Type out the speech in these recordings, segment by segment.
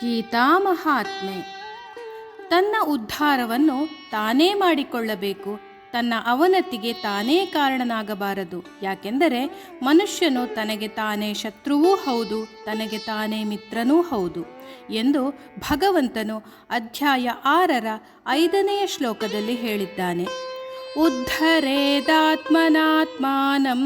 ಗೀತಾ ಮಹಾತ್ಮೆ ತನ್ನ ಉದ್ಧಾರವನ್ನು ತಾನೇ ಮಾಡಿಕೊಳ್ಳಬೇಕು, ತನ್ನ ಅವನತಿಗೆ ತಾನೇ ಕಾರಣನಾಗಬಾರದು. ಯಾಕೆಂದರೆ ಮನುಷ್ಯನು ತನಗೆ ತಾನೇ ಶತ್ರುವೂ ಹೌದು, ತನಗೆ ತಾನೇ ಮಿತ್ರನೂ ಹೌದು ಎಂದು ಭಗವಂತನು ಅಧ್ಯಾಯ ಆರರ ಐದನೆಯ ಶ್ಲೋಕದಲ್ಲಿ ಹೇಳಿದ್ದಾನೆ. ಉದ್ಧರೇದಾತ್ಮನಾತ್ಮಾನಂ,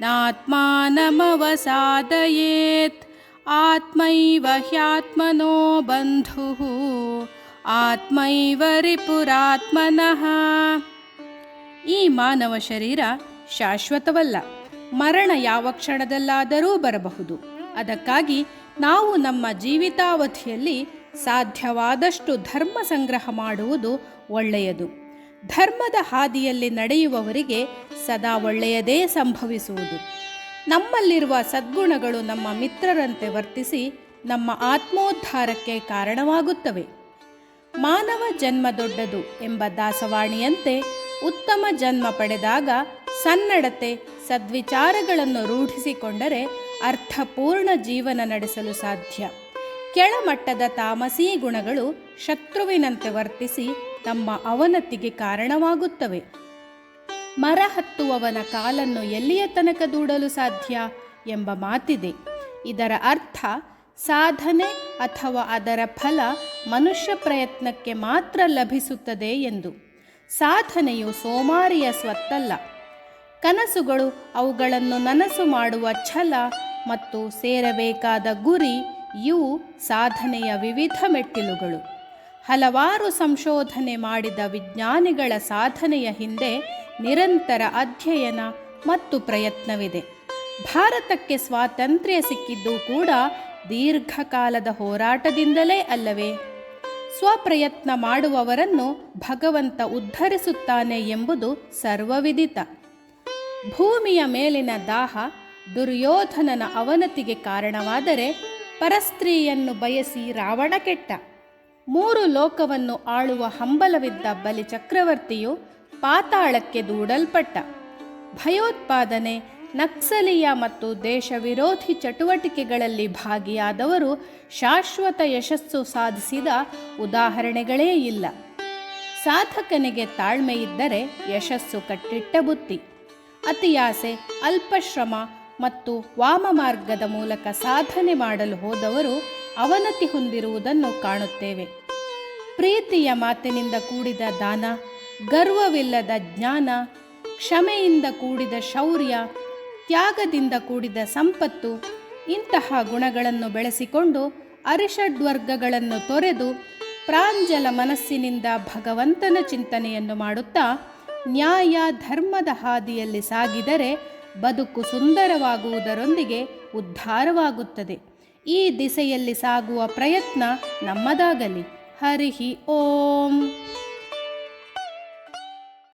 ನಾತ್ಮಾನಮವಸಾದಯೇತ್. ಆತ್ಮೈವ ಹ್ಯಾತ್ಮನೋ ಬಂಧು ಆತ್ಮೈವ ರಿಪುರಾತ್ಮನಃ. ಈ ಮಾನವ ಶರೀರ ಶಾಶ್ವತವಲ್ಲ, ಮರಣ ಯಾವ ಕ್ಷಣದಲ್ಲಾದರೂ ಬರಬಹುದು. ಅದಕ್ಕಾಗಿ ನಾವು ನಮ್ಮ ಜೀವಿತಾವಧಿಯಲ್ಲಿ ಸಾಧ್ಯವಾದಷ್ಟು ಧರ್ಮ ಸಂಗ್ರಹ ಮಾಡುವುದು ಒಳ್ಳೆಯದು. ಧರ್ಮದ ಹಾದಿಯಲ್ಲಿ ನಡೆಯುವವರಿಗೆ ಸದಾ ಒಳ್ಳೆಯದೇ ಸಂಭವಿಸುವುದು. ನಮ್ಮಲ್ಲಿರುವ ಸದ್ಗುಣಗಳು ನಮ್ಮ ಮಿತ್ರರಂತೆ ವರ್ತಿಸಿ ನಮ್ಮ ಆತ್ಮೋದ್ಧಾರಕ್ಕೆ ಕಾರಣವಾಗುತ್ತವೆ. ಮಾನವ ಜನ್ಮ ದೊಡ್ಡದು ಎಂಬ ದಾಸವಾಣಿಯಂತೆ ಉತ್ತಮ ಜನ್ಮ ಪಡೆದಾಗ ಸನ್ನಡತೆ, ಸದ್ವಿಚಾರಗಳನ್ನು ರೂಢಿಸಿಕೊಂಡರೆ ಅರ್ಥಪೂರ್ಣ ಜೀವನ ನಡೆಸಲು ಸಾಧ್ಯ. ಕೆಳಮಟ್ಟದ ತಾಮಸೀ ಗುಣಗಳು ಶತ್ರುವಿನಂತೆ ವರ್ತಿಸಿ ತಮ್ಮ ಅವನತಿಗೆ ಕಾರಣವಾಗುತ್ತವೆ. ಮರ ಹತ್ತುವವನ ಕಾಲನ್ನು ಎಲ್ಲಿಯ ತನಕ ದೂಡಲು ಸಾಧ್ಯ ಎಂಬ ಮಾತಿದೆ. ಇದರ ಅರ್ಥ ಸಾಧನೆ ಅಥವಾ ಅದರ ಫಲ ಮನುಷ್ಯ ಪ್ರಯತ್ನಕ್ಕೆ ಮಾತ್ರ ಲಭಿಸುತ್ತದೆ ಎಂದು. ಸಾಧನೆಯು ಸೋಮಾರಿಯ ಸ್ವತ್ತಲ್ಲ. ಕನಸುಗಳು ಅವುಗಳನ್ನು ನನಸು ಮಾಡುವ ಛಲ ಮತ್ತು ಸೇರಬೇಕಾದ ಗುರಿ ಇವು ಸಾಧನೆಯ ವಿವಿಧ ಮೆಟ್ಟಿಲುಗಳು. ಹಲವಾರು ಸಂಶೋಧನೆ ಮಾಡಿದ ವಿಜ್ಞಾನಿಗಳ ಸಾಧನೆಯ ಹಿಂದೆ ನಿರಂತರ ಅಧ್ಯಯನ ಮತ್ತು ಪ್ರಯತ್ನವಿದೆ. ಭಾರತಕ್ಕೆ ಸ್ವಾತಂತ್ರ್ಯ ಸಿಕ್ಕಿದ್ದು ಕೂಡ ದೀರ್ಘಕಾಲದ ಹೋರಾಟದಿಂದಲೇ ಅಲ್ಲವೇ? ಸ್ವಪ್ರಯತ್ನ ಮಾಡುವವರನ್ನು ಭಗವಂತ ಉದ್ಧರಿಸುತ್ತಾನೆ ಎಂಬುದು ಸರ್ವವಿದಿತ. ಭೂಮಿಯ ಮೇಲಿನ ದಾಹ ದುರ್ಯೋಧನನ ಅವನತಿಗೆ ಕಾರಣವಾದರೆ ಪರಸ್ತ್ರೀಯನ್ನು ಬಯಸಿ ರಾವಣ ಕೆಟ್ಟ. ಮೂರು ಲೋಕವನ್ನು ಆಳುವ ಹಂಬಲವಿದ್ದ ಬಲಿ ಚಕ್ರವರ್ತಿಯು ಪಾತಾಳಕ್ಕೆ ದೂಡಲ್ಪಟ್ಟ. ಭಯೋತ್ಪಾದನೆ, ನಕ್ಸಲೀಯ ಮತ್ತು ದೇಶ ವಿರೋಧಿ ಚಟುವಟಿಕೆಗಳಲ್ಲಿ ಭಾಗಿಯಾದವರು ಶಾಶ್ವತ ಯಶಸ್ಸು ಸಾಧಿಸಿದ ಉದಾಹರಣೆಗಳೇ ಇಲ್ಲ. ಸಾಧಕನಿಗೆ ತಾಳ್ಮೆ ಇದ್ದರೆ ಯಶಸ್ಸು ಕಟ್ಟಿಟ್ಟ ಬುತ್ತಿ. ಅತಿಯಾಸೆ, ಅಲ್ಪಶ್ರಮ ಮತ್ತು ವಾಮ ಮಾರ್ಗದ ಮೂಲಕ ಸಾಧನೆ ಮಾಡಲು ಹೋದವರು ಅವನತಿ ಹೊಂದಿರುವುದನ್ನು ಕಾಣುತ್ತೇವೆ. ಪ್ರೀತಿಯ ಮಾತಿನಿಂದ ಕೂಡಿದ ದಾನ ಗರ್ವವಿಲ್ಲದ ಜ್ಞಾನ, ಕ್ಷಮೆಯಿಂದ ಕೂಡಿದ ಶೌರ್ಯ, ತ್ಯಾಗದಿಂದ ಕೂಡಿದ ಸಂಪತ್ತು, ಇಂತಹ ಗುಣಗಳನ್ನು ಬೆಳೆಸಿಕೊಂಡು ಅರಿಷಡ್ವರ್ಗಗಳನ್ನು ತೊರೆದು ಪ್ರಾಂಜಲ ಮನಸ್ಸಿನಿಂದ ಭಗವಂತನ ಚಿಂತನೆಯನ್ನು ಮಾಡುತ್ತಾ ನ್ಯಾಯ ಧರ್ಮದ ಹಾದಿಯಲ್ಲಿ ಸಾಗಿದರೆ ಬದುಕು ಸುಂದರವಾಗುವುದರೊಂದಿಗೆ ಉದ್ಧಾರವಾಗುತ್ತದೆ. ಈ ದಿಸೆಯಲ್ಲಿ ಸಾಗುವ ಪ್ರಯತ್ನ ನಮ್ಮದಾಗಲಿ. ಹರಿಹಿ ಓಂ.